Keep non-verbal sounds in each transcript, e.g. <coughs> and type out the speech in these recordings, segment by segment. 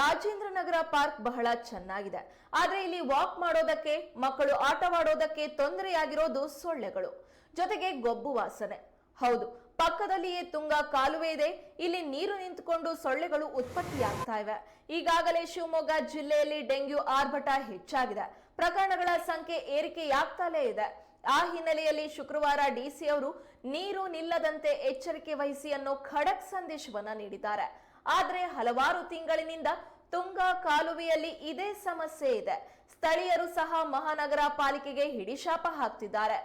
ರಾಜೇಂದ್ರ ನಗರ park ಬಹಳ ಚೆನ್ನಾಗಿದೆ. ಆದ್ರೆ ಇಲ್ಲಿ ವಾಕ್ ಮಾಡೋದಕ್ಕೆ, ಮಕ್ಕಳು ಆಟವಾಡೋದಕ್ಕೆ ತೊಂದರೆಯಾಗಿರೋದು ಸೊಳ್ಳೆಗಳು. ಜೊತೆಗೆ ಗೊಬ್ಬು ವಾಸನೆ. ಹೌದು, ಪಕ್ಕದಲ್ಲಿಯೇ ತುಂಗಾ ಕಾಲುವೆ ಇದೆ. ಇಲ್ಲಿ ನೀರು ನಿಂತುಕೊಂಡು ಸೊಳ್ಳೆಗಳು ಉತ್ಪತ್ತಿಯಾಗ್ತಾ ಇವೆ. ಈಗಾಗಲೇ ಶಿವಮೊಗ್ಗ ಜಿಲ್ಲೆಯಲ್ಲಿ ಡೆಂಗ್ಯೂ ಆರ್ಭಟ ಹೆಚ್ಚಾಗಿದೆ. ಪ್ರಕರಣಗಳ ಸಂಖ್ಯೆ ಏರಿಕೆಯಾಗ್ತಲೇ ಇದೆ. ಆ ಹಿನ್ನೆಲೆಯಲ್ಲಿ ಶುಕ್ರವಾರ ಡಿಸಿ ಅವರು, ನೀರು ನಿಲ್ಲದಂತೆ ಎಚ್ಚರಿಕೆ ವಹಿಸಿ ಅನ್ನೋ ಖಡಕ್ ಸಂದೇಶವನ್ನ ನೀಡಿದ್ದಾರೆ. ಆದ್ರೆ ಹಲವಾರು ತಿಂಗಳಿನಿಂದ ತುಂಗಾ ಕಾಲುವೆಯಲ್ಲಿ ಇದೇ ಸಮಸ್ಯೆ ಇದೆ. ಸ್ಥಳೀಯರು ಸಹ ಮಹಾನಗರ ಪಾಲಿಕೆಗೆ ಹಿಡಿಶಾಪ ಹಾಕ್ತಿದ್ದಾರೆ.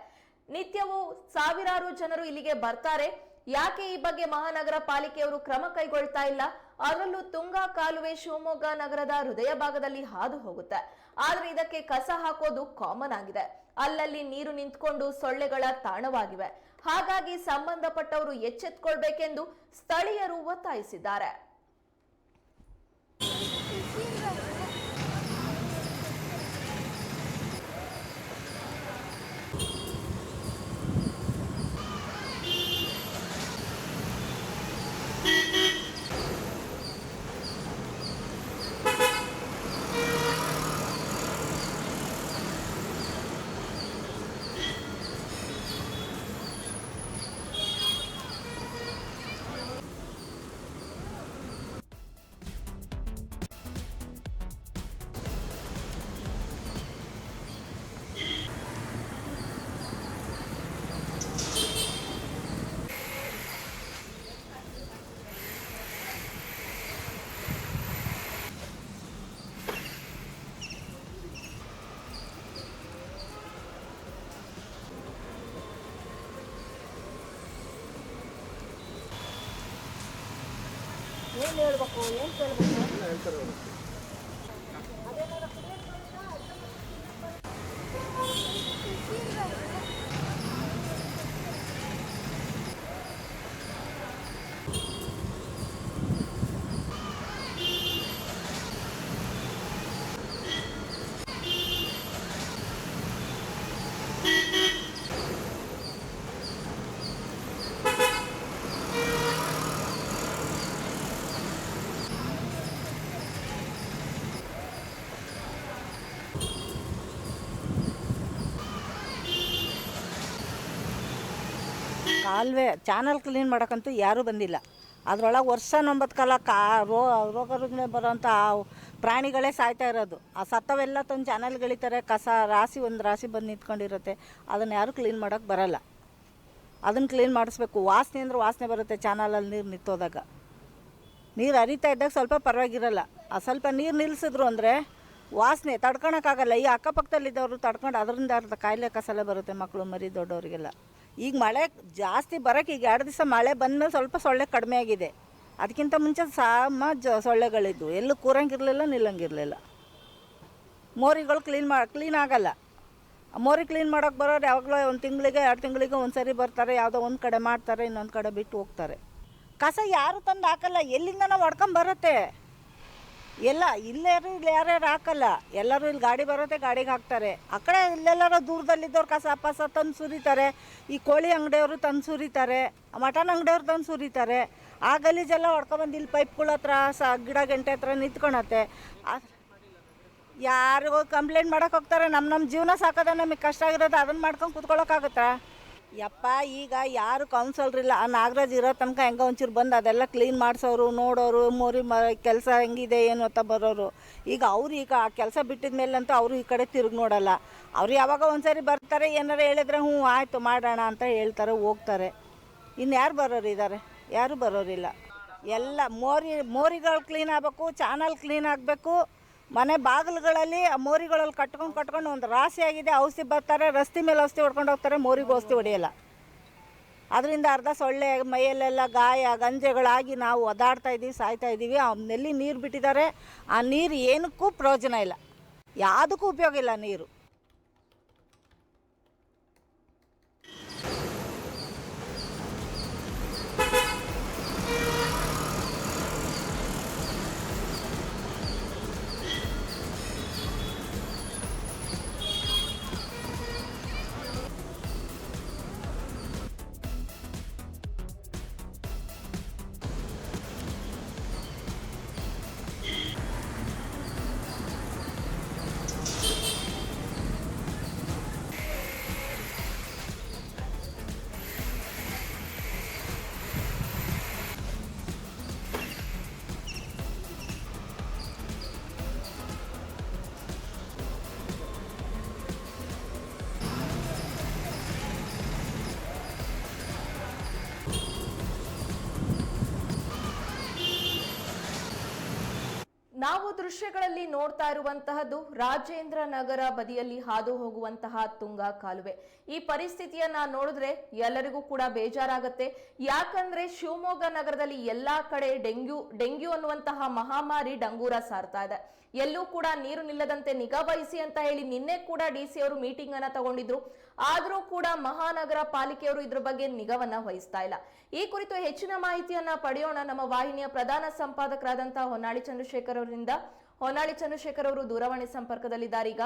ನಿತ್ಯವೂ ಸಾವಿರಾರು ಜನರು ಇಲ್ಲಿಗೆ ಬರ್ತಾರೆ. ಯಾಕೆ ಈ ಬಗ್ಗೆ ಮಹಾನಗರ ಪಾಲಿಕೆಯವರು ಕ್ರಮ ಕೈಗೊಳ್ತಾ ಇಲ್ಲ? ಅದರಲ್ಲೂ ತುಂಗಾ ಕಾಲುವೆ ಶಿವಮೊಗ್ಗ ನಗರದ ಹೃದಯ ಭಾಗದಲ್ಲಿ ಹಾದು ಹೋಗುತ್ತೆ. ಆದ್ರೆ ಇದಕ್ಕೆ ಕಸ ಹಾಕೋದು ಕಾಮನ್ ಆಗಿದೆ. ಅಲ್ಲಲ್ಲಿ ನೀರು ನಿಂತ್ಕೊಂಡು ಸೊಳ್ಳೆಗಳ ತಾಣವಾಗಿವೆ. ಹಾಗಾಗಿ ಸಂಬಂಧಪಟ್ಟವರು ಎಚ್ಚೆತ್ಕೊಳ್ಬೇಕೆಂದು ಸ್ಥಳೀಯರು ಒತ್ತಾಯಿಸಿದ್ದಾರೆ. Thank you. ಏನು ಹೇಳ್ಬೇಕು ಏನು ಕೇಳಬೇಕು ಕಾಲುವೆ ಚಾನಲ್ ಕ್ಲೀನ್ ಮಾಡೋಕ್ಕಂತೂ ಯಾರೂ ಬಂದಿಲ್ಲ. ಅದರೊಳಗೆ ವರ್ಷ ಒಂಬತ್ತು ಕಾಲ ಕಾ, ರೋ, ರೋಗ ರುಜಿನ ಬರೋಂಥ ಪ್ರಾಣಿಗಳೇ ಸಾಯ್ತಾ ಇರೋದು. ಆ ಸತ್ತವೆಲ್ಲ ತಂದು ಚಾನಲ್ಗಳಿತಾರೆ ಕಸ, ರಾಶಿ ಒಂದು ರಾಶಿ ಬಂದು ನಿಂತ್ಕೊಂಡಿರುತ್ತೆ. ಅದನ್ನು ಯಾರೂ ಕ್ಲೀನ್ ಮಾಡೋಕ್ಕೆ ಬರಲ್ಲ. ಅದನ್ನು ಕ್ಲೀನ್ ಮಾಡಿಸ್ಬೇಕು. ವಾಸನೆ ಅಂದ್ರೆ ವಾಸನೆ ಬರುತ್ತೆ ಚಾನಲಲ್ಲಿ ನೀರು ನಿಂತೋದಾಗ. ನೀರು ಹರಿತಾ ಇದ್ದಾಗ ಸ್ವಲ್ಪ ಪರವಾಗಿರಲ್ಲ. ಆ ಸ್ವಲ್ಪ ನೀರು ನಿಲ್ಲಿಸಿದ್ರು ಅಂದರೆ ವಾಸನೆ ತಡ್ಕೊಳಕ್ಕಾಗಲ್ಲ ಈ ಅಕ್ಕಪಕ್ಕದಲ್ಲಿದ್ದವರು ತಡ್ಕೊಂಡು ಅದರಿಂದ ಅರ್ಧ ಕಾಯಿಲೆ ಕಸಲೆ ಬರುತ್ತೆ ಮಕ್ಕಳು ಮರಿ, ದೊಡ್ಡವರಿಗೆಲ್ಲ. ಈಗ ಮಳೆ ಜಾಸ್ತಿ ಬರೋಕ್ಕೆ ಈಗ ಎರಡು ದಿವಸ ಮಳೆ ಬಂದಮೇಲೆ ಸ್ವಲ್ಪ ಸೊಳ್ಳೆ ಕಡಿಮೆ ಆಗಿದೆ. ಅದಕ್ಕಿಂತ ಮುಂಚೆ ಸಾಮ ಜ ಸೊಳ್ಳೆಗಳಿದ್ವು. ಎಲ್ಲೂ ಕೂರಂಗಿರಲಿಲ್ಲ ನಿಲ್ಲಂಗಿರಲಿಲ್ಲ ಮೋರಿಗಳು ಕ್ಲೀನ್ ಮಾ, ಕ್ಲೀನ್ ಆಗಲ್ಲ. ಮೋರಿ ಕ್ಲೀನ್ ಮಾಡೋಕೆ ಬರೋರು ಯಾವಾಗಲೂ ಒಂದು ತಿಂಗಳಿಗೆ, ಎರಡು ತಿಂಗಳಿಗೆ ಒಂದು ಸರಿ ಬರ್ತಾರೆ, ಯಾವುದೋ ಒಂದು ಕಡೆ ಮಾಡ್ತಾರೆ, ಇನ್ನೊಂದು ಕಡೆ ಬಿಟ್ಟು ಹೋಗ್ತಾರೆ. ಕಸ ಯಾರು ತಂದು ಹಾಕಲ್ಲ, ಎಲ್ಲಿಂದ ನಾವು ಹೊಡ್ಕೊಂಬರುತ್ತೆ ಎಲ್ಲ ಇಲ್ಲಾರು ಇಲ್ಲಿ ಯಾರ್ಯಾರು ಹಾಕಲ್ಲ. ಎಲ್ಲರೂ ಇಲ್ಲಿ ಗಾಡಿ ಬರುತ್ತೆ ಗಾಡಿಗೆ ಹಾಕ್ತಾರೆ. ಆ ಕಡೆ ಇಲ್ಲೆಲ್ಲರೂ ದೂರದಲ್ಲಿದ್ದವ್ರು ಕಸ, ಪಸ ತಂದು ಸುರಿತಾರೆ. ಈ ಕೋಳಿ ಅಂಗಡಿಯವರು ತಂದು ಸುರಿತಾರೆ. ಮಟನ್ ಅಂಗಡಿಯವ್ರು ತಂದು ಸುರಿತಾರೆ. ಆ ಗಲೀಜೆಲ್ಲ ಹೊಡ್ಕೊಬಂದು ಇಲ್ಲಿ ಪೈಪ್ಗಳ ಹತ್ರ, ಸ, ಗಿಡ ಗಂಟೆ ಹತ್ರ ನಿಂತ್ಕೊಳತ್ತೆ. ಯಾರಿಗೂ ಯಾರಿಗೋ ಕಂಪ್ಲೇಂಟ್ ಮಾಡೋಕ್ಕೆ ಹೋಗ್ತಾರೆ. ನಮ್ಮ ನಮ್ಮ ಜೀವನ ಸಾಕೋದ ನಮಗೆ ಕಷ್ಟ ಆಗಿರೋದು ಅದನ್ನು ಮಾಡ್ಕೊಂಡು ಕೂತ್ಕೊಳ್ಳೋಕ್ಕಾಗತ್ತಾ ಯಪ್ಪ, ಈಗ ಯಾರು ಕೌನ್ಸಲ್ರಿಲ್ಲ ಆ ನಾಗರಾಜ್ ಇರೋ ತನಕ ಹೆಂಗ ಒಂಚೂರು ಬಂದು ಅದೆಲ್ಲ ಕ್ಲೀನ್ ಮಾಡಿಸೋರು, ನೋಡೋರು, ಮೋರಿ ಮ, ಕೆಲಸ ಹೆಂಗಿದೆ, ಏನು ಅಂತ ಬರೋರು. ಈಗ ಅವ್ರು ಈಗ ಆ ಕೆಲಸ ಬಿಟ್ಟಿದ ಮೇಲಂತೂ ಅವರು ಈ ಕಡೆ ತಿರುಗಿ ನೋಡಲ್ಲ. ಅವ್ರು ಯಾವಾಗ ಒಂದ್ಸರಿ ಬರ್ತಾರೆ, ಏನಾರು ಹೇಳಿದ್ರೆ ಹ್ಞೂ, ಆಯಿತು, ಮಾಡೋಣ ಅಂತ ಹೇಳ್ತಾರೆ, ಹೋಗ್ತಾರೆ. ಇನ್ನು ಯಾರು ಬರೋರು ಇದ್ದಾರೆ ಯಾರು ಬರೋರಿಲ್ಲ. ಎಲ್ಲ ಮೋರಿ, ಮೋರಿಗಳು ಕ್ಲೀನ್ ಆಗಬೇಕು ಚಾನಲ್ ಕ್ಲೀನ್ ಆಗಬೇಕು. ಮನೆ ಬಾಗಿಲುಗಳಲ್ಲಿ, ಆ ಮೋರಿಗಳಲ್ಲಿ ಕಟ್ಕೊಂಡು ಕಟ್ಕೊಂಡು ಒಂದು ರಾಶಿ ಆಗಿದೆ, ಔಷಧಿ ಬರ್ತಾರೆ, ರಸ್ತೆ ಮೇಲೆ ಔಷಧಿ ಹೊಡ್ಕೊಂಡು ಹೋಗ್ತಾರೆ, ಮೋರಿಗೆ ಔಷಧಿ ಹೊಡೆಯಲ್ಲ. ಅದರಿಂದ ಅರ್ಧ ಸೊಳ್ಳೆ, ಮೈಯಲ್ಲೆಲ್ಲ ಗಾಯ, ಗಂಜೆಗಳಾಗಿ ನಾವು ಒದಾಡ್ತಾ ಇದ್ದೀವಿ, ಸಾಯ್ತಾ ಇದ್ದೀವಿ. ಅವನ್ನೆಲ್ಲಿ ನೀರು ಬಿಟ್ಟಿದ್ದಾರೆ. ಆ ನೀರು ಏನಕ್ಕೂ ಪ್ರಯೋಜನ ಇಲ್ಲ. ಯಾವುದಕ್ಕೂ ಉಪಯೋಗ ಇಲ್ಲ ನೀರು. ದೃಶ್ಯಗಳಲ್ಲಿ ನೋಡ್ತಾ ಇರುವಂತಹದ್ದು ರಾಜೇಂದ್ರ ನಗರ ಬದಿಯಲ್ಲಿ ಹಾದು ಹೋಗುವಂತಹ ತುಂಗಾ ಕಾಲುವೆ. ಈ ಪರಿಸ್ಥಿತಿಯನ್ನ ನೋಡಿದ್ರೆ ಎಲ್ಲರಿಗೂ ಕೂಡ ಬೇಜಾರಾಗತ್ತೆ. ಯಾಕಂದ್ರೆ ಶಿವಮೊಗ್ಗ ನಗರದಲ್ಲಿ ಎಲ್ಲಾ ಕಡೆ ಡೆಂಗ್ಯೂ ಡೆಂಗ್ಯೂ ಅನ್ನುವಂತಹ ಮಹಾಮಾರಿ ಡಂಗೂರ ಸಾರ್ತಾ ಇದೆ. ಎಲ್ಲೂ ಕೂಡ ನೀರು ನಿಲ್ಲದಂತೆ ನಿಗಾ ವಹಿಸಿ ಅಂತ ಹೇಳಿ ನಿನ್ನೆ ಕೂಡ ಡಿ ಸಿ ಅವರು ಮೀಟಿಂಗ್ ಅನ್ನ ತಗೊಂಡಿದ್ರು. ಆದ್ರೂ ಕೂಡ ಮಹಾನಗರ ಪಾಲಿಕೆಯವರು ಇದ್ರ ಬಗ್ಗೆ ನಿಗವನ್ನ ವಹಿಸ್ತಾ ಇಲ್ಲ. ಈ ಕುರಿತು ಹೆಚ್ಚಿನ ಮಾಹಿತಿಯನ್ನ ಪಡೆಯೋಣ. ನಮ್ಮ ವಾಹಿನಿಯ ಪ್ರಧಾನ ಸಂಪಾದಕರಾದಂತಹ ಹೊನ್ನಾಳಿ ಚಂದ್ರಶೇಖರ್ ಅವರಿಂದ. ಹೊನ್ನಾಳಿ ಚಂದ್ರಶೇಖರ್ ಅವರು ದೂರವಾಣಿ ಸಂಪರ್ಕದಲ್ಲಿದ್ದಾರೆ. ಈಗ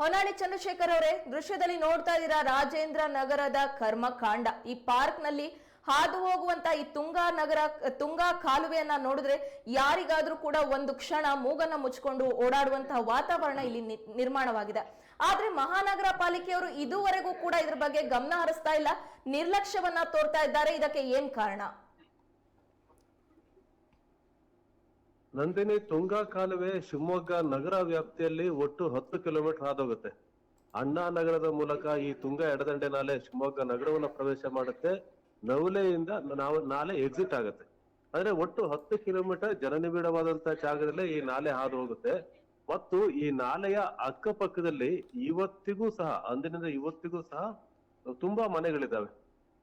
ಹೊನ್ನಾಳಿ ಚಂದ್ರಶೇಖರ್ ಅವರೇ, ದೃಶ್ಯದಲ್ಲಿ ನೋಡ್ತಾ ಇದ್ದೀರಾ ರಾಜೇಂದ್ರ ನಗರದ ಕರ್ಮಕಾಂಡ. ಈ ಪಾರ್ಕ್ನಲ್ಲಿ ಹಾದು ಹೋಗುವಂತ ಈ ತುಂಗಾ ನಗರ, ತುಂಗಾ ಕಾಲುವೆಯನ್ನ ನೋಡಿದ್ರೆ ಯಾರಿಗಾದ್ರೂ ಕೂಡ ಒಂದು ಕ್ಷಣ ಮೂಗನ್ನ ಮುಚ್ಕೊಂಡು ಓಡಾಡುವಂತಹ ವಾತಾವರಣ ಇಲ್ಲಿ ನಿರ್ಮಾಣವಾಗಿದೆ. ಆದ್ರೆ ಮಹಾನಗರ ಪಾಲಿಕೆಯವರು ಇದುವರೆಗೂ ಕೂಡ ಇದ್ರ ಬಗ್ಗೆ ಗಮನ ಹರಿಸ್ತಾ ಇಲ್ಲ. ನಿರ್ಲಕ್ಷ್ಯವನ್ನ ತೋರ್ತಾ ಇದ್ದಾರೆ. ಇದಕ್ಕೆ ಏನ್ ಕಾರಣ? ನಂದಿನಿ, ತುಂಗಾ ಕಾಲುವೆ ಶಿವಮೊಗ್ಗ ನಗರ ವ್ಯಾಪ್ತಿಯಲ್ಲಿ ಒಟ್ಟು ಹತ್ತು ಕಿಲೋಮೀಟರ್ ಹಾದೋಗುತ್ತೆ. ಅಣ್ಣಾ ನಗರದ ಮೂಲಕ ಈ ತುಂಗಾ ಎಡದಂಡೆ ನಾಲೆ ಶಿವಮೊಗ್ಗ ನಗರವನ್ನ ಪ್ರವೇಶ ಮಾಡುತ್ತೆ. ನವಲೆಯಿಂದ ನಾವು ನಾಲೆ ಎಕ್ಸಿಟ್ ಆಗುತ್ತೆ. ಅಂದ್ರೆ ಒಟ್ಟು ಹತ್ತು ಕಿಲೋಮೀಟರ್ ಜನನಿಬಿಡವಾದಂತಹ ಜಾಗದಲ್ಲೇ ಈ ನಾಲೆ ಹಾದು ಹೋಗುತ್ತೆ. ಮತ್ತು ಈ ನಾಲೆಯ ಅಕ್ಕಪಕ್ಕದಲ್ಲಿ ಇವತ್ತಿಗೂ ಸಹ, ಅಂದಿನಿಂದ ಇವತ್ತಿಗೂ ಸಹ ತುಂಬಾ ಮನೆಗಳಿದ್ದಾವೆ.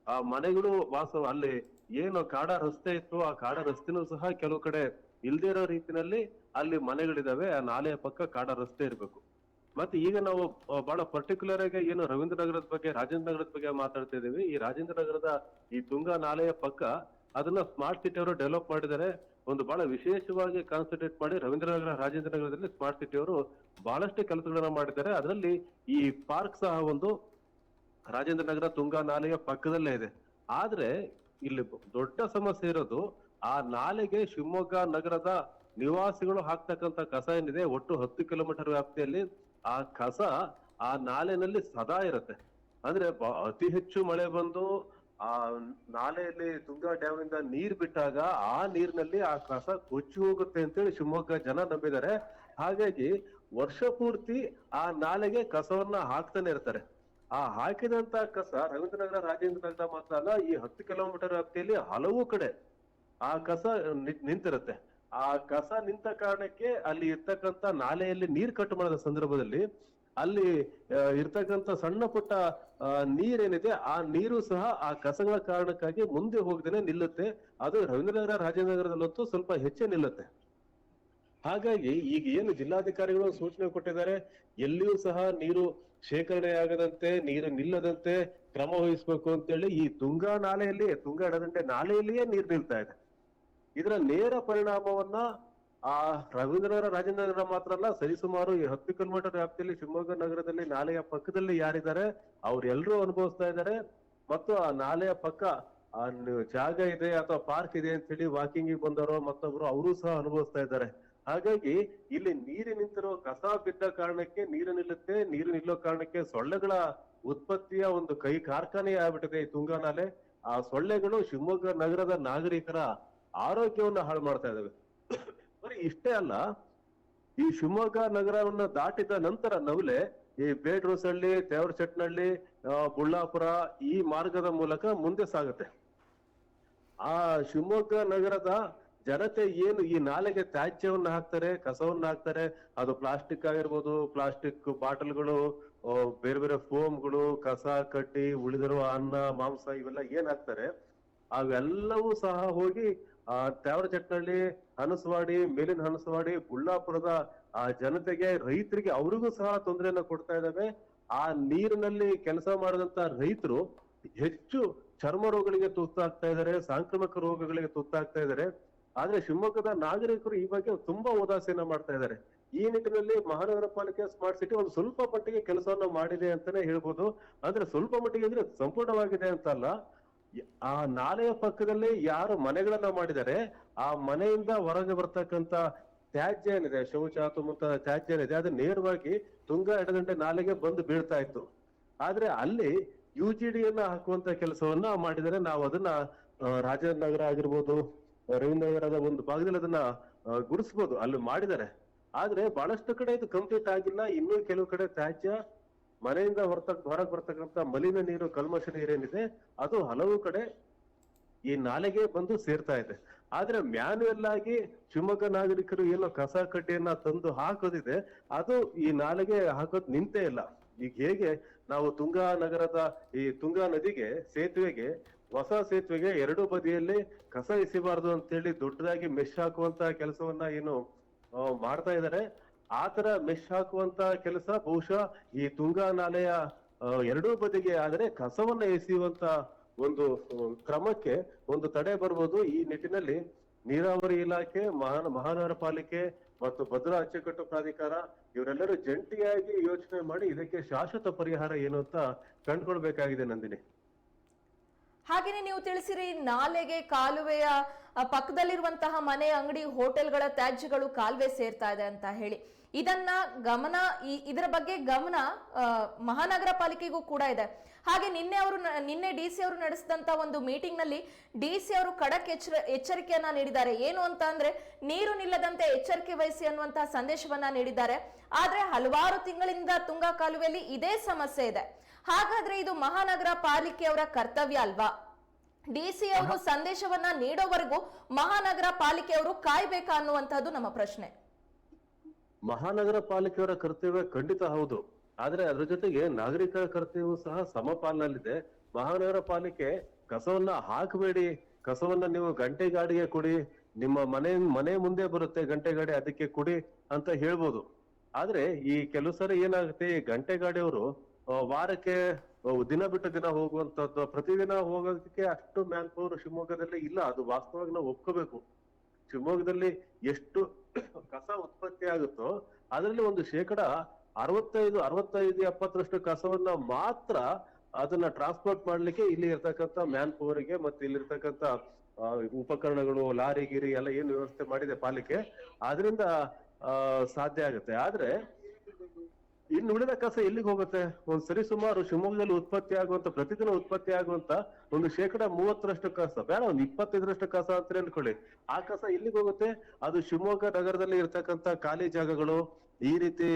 ಆ ಮನೆಗಳು ವಾಸ ಅಲ್ಲಿ ಏನು ಕಾಡ ರಸ್ತೆ ಇತ್ತು, ಆ ಕಾಡ ರಸ್ತೆನೂ ಸಹ ಕೆಲವು ಕಡೆ ಇಲ್ದೇ ಇರೋ ರೀತಿನಲ್ಲಿ ಅಲ್ಲಿ ಮನೆಗಳಿದ್ದಾವೆ. ಆ ನಾಲೆಯ ಪಕ್ಕ ಕಾಡ ರಸ್ತೆ ಇರಬೇಕು. ಮತ್ತೆ ಈಗ ನಾವು ಬಹಳ ಪರ್ಟಿಕ್ಯುಲರ್ ಆಗಿ ಏನು ರವೀಂದ್ರ ನಗರದ ಬಗ್ಗೆ ರಾಜೇಂದ್ರ ನಗರದ ಬಗ್ಗೆ ಮಾತಾಡ್ತಾ ಇದೀವಿ ಈ ರಾಜೇಂದ್ರ ನಗರದ ಈ ತುಂಗಾ ನಾಲೆಯ ಪಕ್ಕ ಅದನ್ನ ಸ್ಮಾರ್ಟ್ ಸಿಟಿ ಅವರು ಡೆವಲಪ್ ಮಾಡಿದ್ದಾರೆ. ಒಂದು ಬಹಳ ವಿಶೇಷವಾಗಿ ಕಾನ್ಸಂಟ್ರೇಟ್ ಮಾಡಿ ರವೀಂದ್ರ ನಗರ ರಾಜೇಂದ್ರ ನಗರದಲ್ಲಿ ಸ್ಮಾರ್ಟ್ ಸಿಟಿ ಅವರು ಬಹಳಷ್ಟು ಕೆಲಸಗಳನ್ನ ಮಾಡಿದ್ದಾರೆ. ಅದರಲ್ಲಿ ಈ ಪಾರ್ಕ್ ಸಹ ಒಂದು ರಾಜೇಂದ್ರ ನಗರ ತುಂಗಾ ನಾಲೆಯ ಪಕ್ಕದಲ್ಲೇ ಇದೆ. ಆದ್ರೆ ಇಲ್ಲಿ ದೊಡ್ಡ ಸಮಸ್ಯೆ ಇರೋದು, ಆ ನಾಲೆಗೆ ಶಿವಮೊಗ್ಗ ನಗರದ ನಿವಾಸಿಗಳು ಹಾಕ್ತಕ್ಕಂತ ಕಸ ಏನಿದೆ, ಒಟ್ಟು ಹತ್ತು ಕಿಲೋಮೀಟರ್ ವ್ಯಾಪ್ತಿಯಲ್ಲಿ ಆ ಕಸ ಆ ನಾಲೆನಲ್ಲಿ ಸದಾ ಇರುತ್ತೆ. ಅಂದ್ರೆ ಅತಿ ಹೆಚ್ಚು ಮಳೆ ಬಂದು ಆ ನಾಲೆಯಲ್ಲಿ ತುಂಗಾ ಡ್ಯಾಮ್ ಇಂದ ನೀರ್ ಬಿಟ್ಟಾಗ ಆ ನೀರಿನಲ್ಲಿ ಆ ಕಸ ಕೊಚ್ಚಿ ಹೋಗುತ್ತೆ ಅಂತೇಳಿ ಶಿವಮೊಗ್ಗ ಜನ ನಂಬಿದ್ದಾರೆ. ಹಾಗಾಗಿ ವರ್ಷ ಪೂರ್ತಿ ಆ ನಾಲೆಗೆ ಕಸವನ್ನ ಹಾಕ್ತಾನೆ ಇರ್ತಾರೆ. ಆ ಹಾಕಿದಂತ ಕಸ ರವೀಂದ್ರನಗರ ರಾಜೇಂದ್ರ ನಗರ ಮಾತ್ರ ಅಲ್ಲ, ಈ ಹತ್ತು ಕಿಲೋಮೀಟರ್ ವ್ಯಾಪ್ತಿಯಲ್ಲಿ ಹಲವು ಕಡೆ ಆ ಕಸ ನಿಂತಿರುತ್ತೆ. ಆ ಕಸ ನಿಂತ ಕಾರಣಕ್ಕೆ ಅಲ್ಲಿ ಇರ್ತಕ್ಕಂತ ನಾಲೆಯಲ್ಲಿ ನೀರ್ ಕಟ್ ಮಾಡಿದ ಸಂದರ್ಭದಲ್ಲಿ ಅಲ್ಲಿ ಇರ್ತಕ್ಕಂತ ಸಣ್ಣ ಪುಟ್ಟ ನೀರೇನಿದೆ, ಆ ನೀರು ಸಹ ಆ ಕಸಗಳ ಕಾರಣಕ್ಕಾಗಿ ಮುಂದೆ ಹೋಗದೇನೆ ನಿಲ್ಲುತ್ತೆ. ಅದು ರವೀಂದ್ರನಗರ ರಾಜೇಂದ್ರ ನಗರದಲ್ಲಂತೂ ಸ್ವಲ್ಪ ಹೆಚ್ಚೇ ನಿಲ್ಲುತ್ತೆ. ಹಾಗಾಗಿ ಈಗ ಏನು ಜಿಲ್ಲಾಧಿಕಾರಿಗಳು ಸೂಚನೆ ಕೊಟ್ಟಿದ್ದಾರೆ, ಎಲ್ಲಿಯೂ ಸಹ ನೀರು ಶೇಖರಣೆ ಆಗದಂತೆ, ನೀರು ನಿಲ್ಲದಂತೆ ಕ್ರಮ ವಹಿಸ್ಬೇಕು ಅಂತೇಳಿ ಈ ತುಂಗಾ ನಾಲೆಯಲ್ಲಿ ತುಂಗಾ ಎಡದಂಡೆ ನಾಲೆಯಲ್ಲಿಯೇ ನೀರು ನಿಲ್ತಾ ಇದೆ. ಇದರ ನೇರ ಪರಿಣಾಮವನ್ನ ಆ ರವೀಂದ್ರನಗರ ರಾಜೇಂದ್ರ ನಗರ ಮಾತ್ರ ಅಲ್ಲ, ಸರಿಸುಮಾರು ಈ ಹತ್ತು ಕಿಲೋಮೀಟರ್ ವ್ಯಾಪ್ತಿಯಲ್ಲಿ ಶಿವಮೊಗ್ಗ ನಗರದಲ್ಲಿ ನಾಲೆಯ ಪಕ್ಕದಲ್ಲಿ ಯಾರಿದ್ದಾರೆ ಅವರೆಲ್ಲರೂ ಅನುಭವಿಸ್ತಾ ಇದ್ದಾರೆ. ಮತ್ತು ಆ ನಾಲೆಯ ಪಕ್ಕ ಆ ಜಾಗ ಇದೆ ಅಥವಾ ಪಾರ್ಕ್ ಇದೆ ಅಂತ ಹೇಳಿ ವಾಕಿಂಗ್ ಬಂದವರು ಮತ್ತೊಬ್ರು ಅವರು ಸಹ ಅನುಭವಿಸ್ತಾ ಇದ್ದಾರೆ. ಹಾಗಾಗಿ ಇಲ್ಲಿ ನೀರು ನಿಂತಿರೋ ಕಸ ಬಿದ್ದ ಕಾರಣಕ್ಕೆ ನೀರು ನಿಲ್ಲುತ್ತೆ. ನೀರು ನಿಲ್ಲೋ ಕಾರಣಕ್ಕೆ ಸೊಳ್ಳೆಗಳ ಉತ್ಪತ್ತಿಯ ಒಂದು ಕೈ ಕಾರ್ಖಾನೆ ಆಗ್ಬಿಟ್ಟಿದೆ ಈ ತುಂಗಾ ನಾಲೆ. ಆ ಸೊಳ್ಳೆಗಳು ಶಿವಮೊಗ್ಗ ನಗರದ ನಾಗರಿಕರ ಆರೋಗ್ಯವನ್ನು ಹಾಳು ಮಾಡ್ತಾ ಇದಾವೆ ಇಷ್ಟೇ ಅಲ್ಲ ಈ ಶಿವಮೊಗ್ಗ ನಗರವನ್ನ ದಾಟಿದ ನಂತರ ನವಲೆ ಈ ಬೇಡ್ರೋಸಳ್ಳಿ ತೇವರಚಟ್ನಳ್ಳಿ ಆ, ಬುಳ್ಳಾಪುರ ಈ ಮಾರ್ಗದ ಮೂಲಕ ಮುಂದೆ ಸಾಗುತ್ತೆ. ಆ ಶಿವಮೊಗ್ಗ ನಗರದ ಜನತೆ ಏನು ಈ ನಾಲೆಗೆ ತ್ಯಾಜ್ಯವನ್ನ ಹಾಕ್ತಾರೆ ಕಸವನ್ನ ಹಾಕ್ತಾರೆ ಅದು ಪ್ಲಾಸ್ಟಿಕ್ ಆಗಿರ್ಬೋದು ಪ್ಲಾಸ್ಟಿಕ್ ಬಾಟಲ್ಗಳು ಬೇರೆ ಬೇರೆ ಫೋಮ್ಗಳು ಕಸ ಕಡ್ಡಿ ಉಳಿದಿರುವ ಅನ್ನ ಮಾಂಸ ಇವೆಲ್ಲ ಏನ್ ಹಾಕ್ತಾರೆ ಅವೆಲ್ಲವೂ ಸಹ ಹೋಗಿ ಆ ಚಟ್ನಳ್ಳಿ ಹನಸವಾಡಿ, ಮೇಲಿನ ಹನಸವಾಡಿ, ಗುಳ್ಳಾಪುರದ, ಆ, ಜನತೆಗೆ, ರೈತರಿಗೆ ಅವರಿಗೂ ಸಹ ತೊಂದರೆಯನ್ನ ಕೊಡ್ತಾ ಇದ್ದಾವೆ ಆ ನೀರಿನಲ್ಲಿ ಕೆಲಸ ಮಾಡಿದಂತ ರೈತರು ಹೆಚ್ಚು ಚರ್ಮ ರೋಗಗಳಿಗೆ ತುತ್ತಾಗ್ತಾ ಇದ್ದಾರೆ ಸಾಂಕ್ರಾಮಿಕ ರೋಗಗಳಿಗೆ ತುತ್ತಾಗ್ತಾ ಇದ್ದಾರೆ ಆದ್ರೆ ಶಿವಮೊಗ್ಗದ ನಾಗರಿಕರು ಈ ಬಗ್ಗೆ ತುಂಬಾ ಉದಾಸೀನ ಮಾಡ್ತಾ ಇದ್ದಾರೆ ಈ ನಿಟ್ಟಿನಲ್ಲಿ ಮಹಾನಗರ ಪಾಲಿಕೆ ಸ್ಮಾರ್ಟ್ ಸಿಟಿ ಒಂದು ಸ್ವಲ್ಪ ಮಟ್ಟಿಗೆ ಕೆಲಸವನ್ನ ಮಾಡಿದೆ ಅಂತಾನೆ ಹೇಳ್ಬೋದು. ಅಂದ್ರೆ ಸ್ವಲ್ಪ ಮಟ್ಟಿಗೆ ಅಂದ್ರೆ ಸಂಪೂರ್ಣವಾಗಿದೆ ಅಂತಲ್ಲ ಆ ನಾಲೆಯ ಪಕ್ಕದಲ್ಲಿ ಯಾರು ಮನೆಗಳನ್ನ ಮಾಡಿದ್ದಾರೆ, ಆ ಮನೆಯಿಂದ ಹೊರಗೆ ಬರ್ತಕ್ಕಂತ ತ್ಯಾಜ್ಯ ಏನಿದೆ ಶೌಚ ತುಂಬಂತ ತ್ಯಾಜ್ಯ ಏನಿದೆ, ಅದು ನೇರವಾಗಿ ತುಂಗಾ ಎಡದಂಡೆ ನಾಲೆಗೆ ಬಂದು ಬೀಳ್ತಾ ಇತ್ತು. ಆದ್ರೆ ಅಲ್ಲಿ ಯು ಜಿ ಡಿಯನ್ನ ಹಾಕುವಂತ ಕೆಲಸವನ್ನ ಮಾಡಿದರೆ ನಾವು ಅದನ್ನ ರಾಜನಗರ ಆಗಿರ್ಬೋದು ರವೀಂದ್ರ ನಗರದ ಒಂದು ಭಾಗದಲ್ಲಿ ಅದನ್ನ ಗುರುಸ್ಬೋದು, ಅಲ್ಲಿ ಮಾಡಿದ್ದಾರೆ. ಆದ್ರೆ ಬಹಳಷ್ಟು ಕಡೆ ಇದು ಕಂಪ್ಲೀಟ್ ಆಗಿಲ್ಲ, ಇನ್ನೂ ಕೆಲವು ಕಡೆ ತ್ಯಾಜ್ಯ ಮನೆಯಿಂದ ಹೊರತ ಹೊರಗೆ ಬರ್ತಕ್ಕಂತ ಮಲಿನ ನೀರು, ಕಲ್ಮಶ ನೀರೇನಿದೆ ಅದು ಹಲವು ಕಡೆ ಈ ನಾಲೆಗೆ ಬಂದು ಸೇರ್ತಾ ಇದೆ. ಆದ್ರೆ ಮ್ಯಾನ್ಯಲ್ ಆಗಿ ಶಿವಮೊಗ್ಗ ನಾಗರಿಕರು ಏನೋ ಕಸ ಕಡ್ಡಿಯನ್ನ ತಂದು ಹಾಕೋದಿದೆ, ಅದು ಈ ನಾಲೆಗೆ ಹಾಕೋದ್ ನಿಂತೇ ಇಲ್ಲ. ಈಗ ಹೇಗೆ ನಾವು ತುಂಗಾ ನಗರದ ಈ ತುಂಗಾ ನದಿಗೆ, ಸೇತುವೆಗೆ, ಹೊಸ ಸೇತುವೆಗೆ ಎರಡು ಬದಿಯಲ್ಲಿ ಕಸ ಎಸಿಬಾರ್ದು ಅಂತೇಳಿ ದೊಡ್ಡದಾಗಿ ಮೆಶ್ ಹಾಕುವಂತ ಕೆಲಸವನ್ನ ಏನು ಮಾಡ್ತಾ ಇದ್ದಾರೆ. ಆ ತರ ಮೆಶ್ ಹಾಕುವಂತ ಕೆಲಸ ಬಹುಶಃ ಈ ತುಂಗಾ ನಾಲೆಯ ಎರಡೂ ಬದಿಗೆ ಆದರೆ ಕಸವನ್ನ ಎಸೆಯುವಂತ ಒಂದು ಕ್ರಮಕ್ಕೆ ಒಂದು ತಡೆ ಬರ್ಬೋದು. ಈ ನಿಟ್ಟಿನಲ್ಲಿ ನೀರಾವರಿ ಇಲಾಖೆ, ಮಹಾನ, ಮಹಾನಗರ ಪಾಲಿಕೆ ಮತ್ತು ಭದ್ರಾ ಅಚ್ಚುಕಟ್ಟು ಪ್ರಾಧಿಕಾರ ಇವರೆಲ್ಲರೂ ಜಂಟಿಯಾಗಿ ಯೋಚನೆ ಮಾಡಿ ಇದಕ್ಕೆ ಶಾಶ್ವತ ಪರಿಹಾರ ಏನು ಅಂತ ಕಂಡುಕೊಳ್ಬೇಕಾಗಿದೆ ನಂದಿನಿ. ಹಾಗೇನೆ ನೀವು ತಿಳಿಸಿರಿ, ನಾಲೆಗೆ ಕಾಲುವೆಯ ಪಕ್ಕದಲ್ಲಿರುವಂತಹ ಮನೆ, ಅಂಗಡಿ, ಹೋಟೆಲ್ಗಳ ತ್ಯಾಜ್ಯಗಳು ಕಾಲುವೆ ಸೇರ್ತಾ ಇದೆ ಅಂತ ಹೇಳಿ. ಇದನ್ನ ಗಮನ ಈ- ಇದರ ಬಗ್ಗೆ ಗಮನ ಮಹಾನಗರ ಪಾಲಿಕೆಗೂ ಕೂಡ ಇದೆ. ಹಾಗೆ ನಿನ್ನೆ ಅವರು ನಿನ್ನೆ ಡಿ ಸಿ ಅವರು ನಡೆಸಿದಂತ ಒಂದು ಮೀಟಿಂಗ್ನಲ್ಲಿ ಡಿ ಸಿ ಅವರು ಖಡಕ್ ಎಚ್ಚರ ಎಚ್ಚರಿಕೆಯನ್ನ ನೀಡಿದ್ದಾರೆ. ಏನು ಅಂತ ಅಂದ್ರೆ ನೀರು ನಿಲ್ಲದಂತೆ ಎಚ್ಚರಿಕೆ ವಹಿಸಿ ಅನ್ನುವಂತಹ ಸಂದೇಶವನ್ನ ನೀಡಿದ್ದಾರೆ. ಆದ್ರೆ ಹಲವಾರು ತಿಂಗಳಿಂದ ತುಂಗಾ ಕಾಲುವೆಯಲ್ಲಿ ಇದೇ ಸಮಸ್ಯೆ ಇದೆ. ಹಾಗಾದ್ರೆ ಇದು ಮಹಾನಗರ ಪಾಲಿಕೆಯವರ ಕರ್ತವ್ಯ ಅಲ್ವಾ? ಡಿಸಿ ಅವರು ಸಂದೇಶವನ್ನ ನೀಡೋವರೆಗೂ ಮಹಾನಗರ ಪಾಲಿಕೆಯವರು ಕಾಯ್ಬೇಕಾ ಅನ್ನುವಂತಹದ್ದು ನಮ್ಮ ಪ್ರಶ್ನೆ. ಮಹಾನಗರ ಪಾಲಿಕೆಯವರ ಕರ್ತವ್ಯ ಖಂಡಿತ ಹೌದು. ಆದ್ರೆ ಅದ್ರ ಜೊತೆಗೆ ನಾಗರಿಕರ ಕರ್ತವ್ಯವೂ ಸಹ ಸಮಪಾಲಿನಲ್ಲಿದೆ. ಮಹಾನಗರ ಪಾಲಿಕೆ ಕಸವನ್ನ ಹಾಕಬೇಡಿ. ಕಸವನ್ನ ನೀವು ಗಂಟೆ ಗಾಡಿಗೆ ಕೊಡಿ. ನಿಮ್ಮ ಮನೆ ಮನೆ ಮುಂದೆ ಬರುತ್ತೆ ಗಂಟೆ ಗಾಡಿ ಅದಕ್ಕೆ ಕೊಡಿ ಅಂತ ಹೇಳ್ಬೋದು. ಆದ್ರೆ ಈ ಕೆಲವು ಸರಿ ಏನಾಗುತ್ತೆ, ಈ ಗಂಟೆ ಗಾಡಿಯವರು ವಾರಕ್ಕೆ ದಿನ ಬಿಟ್ಟು ದಿನ ಹೋಗುವಂತದ್ದು ಪ್ರತಿದಿನ ಹೋಗೋದಕ್ಕೆ ಅಷ್ಟು ಮ್ಯಾನ್ ಪವರ್ ಶಿವಮೊಗ್ಗದಲ್ಲಿ ಇಲ್ಲ. ಅದು ವಾಸ್ತವವಾಗಿ ನಾವು ಒಪ್ಕೋಬೇಕು. ಶಿವಮೊಗ್ಗದಲ್ಲಿ ಎಷ್ಟು <coughs> ಕಸ ಉತ್ಪತ್ತಿ ಆಗುತ್ತೋ ಅದರಲ್ಲಿ ಒಂದು ಶೇಕಡ ಅರವತ್ತೈದು ಅರವತ್ತೈದು, ಎಪ್ಪತ್ತರಷ್ಟು ಕಸವನ್ನ ಮಾತ್ರ ಅದನ್ನ ಟ್ರಾನ್ಸ್ಪೋರ್ಟ್ ಮಾಡ್ಲಿಕ್ಕೆ ಇಲ್ಲಿ ಇರ್ತಕ್ಕಂಥ ಮ್ಯಾನ್ ಪವರ್ಗೆ ಮತ್ತೆ ಇಲ್ಲಿರ್ತಕ್ಕಂಥ ಉಪಕರಣಗಳು, ಲಾರಿ, ಗಿರಿ ಎಲ್ಲ ಏನು ವ್ಯವಸ್ಥೆ ಮಾಡಿದೆ ಪಾಲಿಕೆ, ಅದರಿಂದ ಸಾಧ್ಯ ಆಗುತ್ತೆ. ಆದ್ರೆ ಇನ್ನು ಉಳಿದ ಕಸ ಎಲ್ಲಿಗೆ ಹೋಗುತ್ತೆ? ಒಂದ್ ಸರಿ ಸುಮಾರು ಶಿವಮೊಗ್ಗದಲ್ಲಿ ಉತ್ಪತ್ತಿ ಆಗುವಂತ, ಪ್ರತಿದಿನ ಉತ್ಪತ್ತಿ ಆಗುವಂತ ಒಂದು ಶೇಕಡ ಮೂವತ್ತರಷ್ಟು ಕಸ, ಬೇಡ, ಒಂದು ಇಪ್ಪತ್ತೈದರಷ್ಟು ಕಸ ಅಂತ ಅನ್ಕೊಳ್ಳಿ ಆ ಕಸ ಎಲ್ಲಿಗೆ ಹೋಗುತ್ತೆ? ಅದು ಶಿವಮೊಗ್ಗ ನಗರದಲ್ಲಿ ಇರ್ತಕ್ಕಂತ ಖಾಲಿ ಜಾಗಗಳು, ಈ ರೀತಿ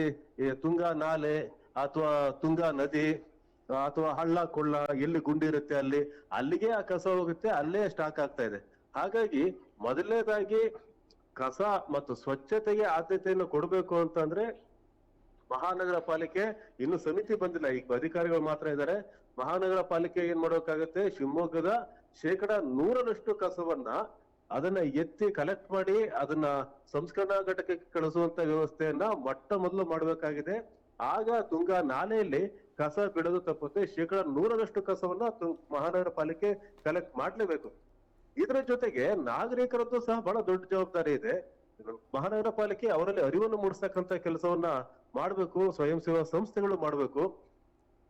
ತುಂಗಾ ನಾಲೆ ಅಥವಾ ತುಂಗಾ ನದಿ, ಅಥವಾ ಹಳ್ಳ ಕೊಳ್ಳ, ಎಲ್ಲಿ ಗುಂಡಿ ಇರುತ್ತೆ ಅಲ್ಲಿ, ಅಲ್ಲಿಗೆ ಆ ಕಸ ಹೋಗುತ್ತೆ, ಅಲ್ಲೇ ಸ್ಟಾಕ್ ಆಗ್ತಾ ಇದೆ. ಹಾಗಾಗಿ ಮೊದಲನೇದಾಗಿ ಕಸ ಮತ್ತು ಸ್ವಚ್ಛತೆಗೆ ಆದ್ಯತೆಯನ್ನು ಕೊಡಬೇಕು ಅಂತಂದ್ರೆ ಮಹಾನಗರ ಪಾಲಿಕೆ ಇನ್ನು ಸಮಿತಿ ಬಂದಿಲ್ಲ. ಈಗ ಅಧಿಕಾರಿಗಳು ಮಾತ್ರ ಇದ್ದಾರೆ. ಮಹಾನಗರ ಪಾಲಿಕೆ ಏನ್ ಮಾಡೋಕ್ಕಾಗತ್ತೆ? ಶಿವಮೊಗ್ಗದ ಶೇಕಡ ನೂರರಷ್ಟು ಕಸವನ್ನ ಅದನ್ನ ಎತ್ತಿ ಕಲೆಕ್ಟ್ ಮಾಡಿ ಅದನ್ನ ಸಂಸ್ಕರಣಾ ಘಟಕಕ್ಕೆ ಕಳಿಸುವಂತ ವ್ಯವಸ್ಥೆಯನ್ನ ಮೊಟ್ಟ ಮೊದಲು ಮಾಡಬೇಕಾಗಿದೆ. ಆಗ ತುಂಗಾ ನಾಲೆಯಲ್ಲಿ ಕಸ ಬಿಡೋದು ತಪ್ಪುತ್ತೆ. ಶೇಕಡ ನೂರರಷ್ಟು ಕಸವನ್ನ ಮಹಾನಗರ ಪಾಲಿಕೆ ಕಲೆಕ್ಟ್ ಮಾಡ್ಲೇಬೇಕು. ಇದರ ಜೊತೆಗೆ ನಾಗರಿಕರದ್ದು ಸಹ ಬಹಳ ದೊಡ್ಡ ಜವಾಬ್ದಾರಿ ಇದೆ. ಮಹಾನಗರ ಪಾಲಿಕೆ ಅವರಲ್ಲಿ ಅರಿವನ್ನು ಮೂಡಿಸ್ತಕ್ಕಂತ ಕೆಲಸವನ್ನ ಮಾಡ್ಬೇಕು, ಸ್ವಯಂ ಸೇವಾ ಸಂಸ್ಥೆಗಳು ಮಾಡಬೇಕು.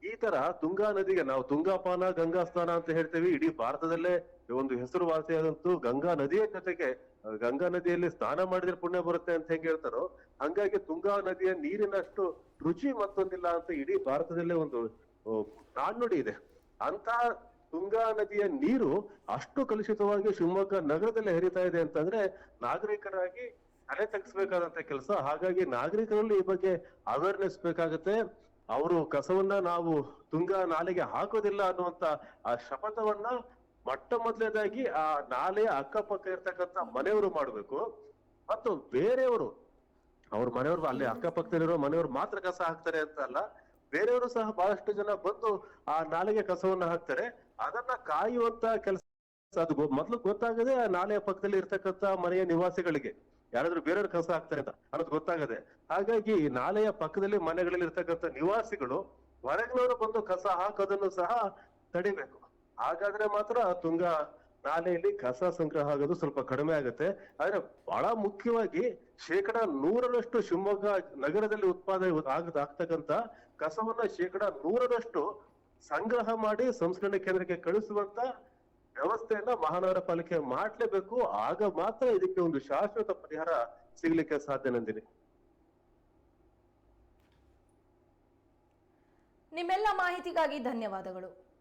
ಈ ತರ ತುಂಗಾ ನದಿಗೆ ನಾವು ತುಂಗಾಪಾನ, ಗಂಗಾ ಸ್ನಾನ ಅಂತ ಹೇಳ್ತೇವೆ. ಇಡೀ ಭಾರತದಲ್ಲೇ ಒಂದು ಹೆಸರುವಾಸಿಯಾದಂತೂ ಗಂಗಾ ನದಿಯ ಜೊತೆಗೆ, ಗಂಗಾ ನದಿಯಲ್ಲಿ ಸ್ನಾನ ಮಾಡಿದ್ರೆ ಪುಣ್ಯ ಬರುತ್ತೆ ಅಂತ ಹೆಂಗ್ ಹೇಳ್ತಾರೋ, ಹಂಗಾಗಿ ತುಂಗಾ ನದಿಯ ನೀರಿನಷ್ಟು ರುಚಿ ಮತ್ತೊಂದಿಲ್ಲ ಅಂತ ಇಡೀ ಭಾರತದಲ್ಲೇ ಒಂದು ನಾಣ್ಣುಡಿ ಇದೆ. ಅಂತ ತುಂಗಾ ನದಿಯ ನೀರು ಅಷ್ಟು ಕಲುಷಿತವಾಗಿ ಶಿವಮೊಗ್ಗ ನಗರದಲ್ಲಿ ಹರಿತಾ ಇದೆ ಅಂತಂದ್ರೆ ನಾಗರಿಕರಾಗಿ ತಲೆ ತಗ್ಸ್ಬೇಕಾದಂತ ಕೆಲಸ. ಹಾಗಾಗಿ ನಾಗರಿಕರಲ್ಲಿ ಈ ಬಗ್ಗೆ ಅವೇರ್ನೆಸ್ ಬೇಕಾಗುತ್ತೆ. ಅವರು ಕಸವನ್ನ ನಾವು ತುಂಗಾ ನಾಲೆಗೆ ಹಾಕೋದಿಲ್ಲ ಅನ್ನುವಂತ ಆ ಶಪಥವನ್ನ ಮೊಟ್ಟ ಮೊದಲನೇದಾಗಿ ಆ ನಾಲೆಯ ಅಕ್ಕಪಕ್ಕ ಇರ್ತಕ್ಕಂಥ ಮನೆಯವರು ಮಾಡ್ಬೇಕು. ಮತ್ತು ಬೇರೆಯವರು, ಅವ್ರ ಮನೆಯವರು ಅಲ್ಲಿ ಅಕ್ಕಪಕ್ಕದಲ್ಲಿರೋ ಮನೆಯವರು ಮಾತ್ರ ಕಸ ಹಾಕ್ತಾರೆ ಅಂತ ಅಲ್ಲ, ಬೇರೆಯವರು ಸಹ ಬಹಳಷ್ಟು ಜನ ಬಂದು ಆ ನಾಲೆಗೆ ಕಸವನ್ನ ಹಾಕ್ತಾರೆ. ಅದನ್ನ ಕಾಯುವಂತ ಕೆಲಸ ಅದು ಮೊದ್ಲು ಗೊತ್ತಾಗದೆ ಆ ನಾಲೆಯ ಪಕ್ಕದಲ್ಲಿ ಇರ್ತಕ್ಕಂಥ ಮನೆಯ ನಿವಾಸಿಗಳಿಗೆ ಯಾರಾದ್ರೂ ಬೇರೆಯವ್ರ ಕಸ ಹಾಕ್ತಾರೆ ಅಂತ ಅನ್ನೋದು ಗೊತ್ತಾಗದೆ. ಹಾಗಾಗಿ ನಾಲೆಯ ಪಕ್ಕದಲ್ಲಿ ಮನೆಗಳಲ್ಲಿ ಇರ್ತಕ್ಕಂಥ ನಿವಾಸಿಗಳು ಹೊರಗಿನವರು ಬಂದು ಕಸ ಹಾಕೋದನ್ನು ಸಹ ತಡಿಬೇಕು. ಹಾಗಾದ್ರೆ ಮಾತ್ರ ತುಂಗಾ ನಾಲೆಯಲ್ಲಿ ಕಸ ಸಂಗ್ರಹ ಆಗೋದು ಸ್ವಲ್ಪ ಕಡಿಮೆ ಆಗುತ್ತೆ. ಆದ್ರೆ ಬಹಳ ಮುಖ್ಯವಾಗಿ ಶೇಕಡ ನೂರರಷ್ಟು ಶಿವಮೊಗ್ಗ ನಗರದಲ್ಲಿ ಉತ್ಪಾದನೆ ಆಗದ ಆಗ್ತಕ್ಕಂತ ಕಸವನ್ನ ಶೇಕಡ ನೂರರಷ್ಟು ಸಂಗ್ರಹ ಮಾಡಿ ಸಂಸ್ಕರಣೆ ಕೇಂದ್ರಕ್ಕೆ ಕಳಿಸುವಂತ ವ್ಯವಸ್ಥೆಯನ್ನ ಮಹಾನಗರ ಪಾಲಿಕೆ ಮಾಡ್ಲೇಬೇಕು, ಆಗ ಮಾತ್ರ ಇದಕ್ಕೆ ಒಂದು ಶಾಶ್ವತ ಪರಿಹಾರ ಸಿಗ್ಲಿಕ್ಕೆ ಸಾಧ್ಯ ನಂದಿನಿ. ನಿಮ್ಮೆಲ್ಲ ಮಾಹಿತಿಗಾಗಿ ಧನ್ಯವಾದಗಳು.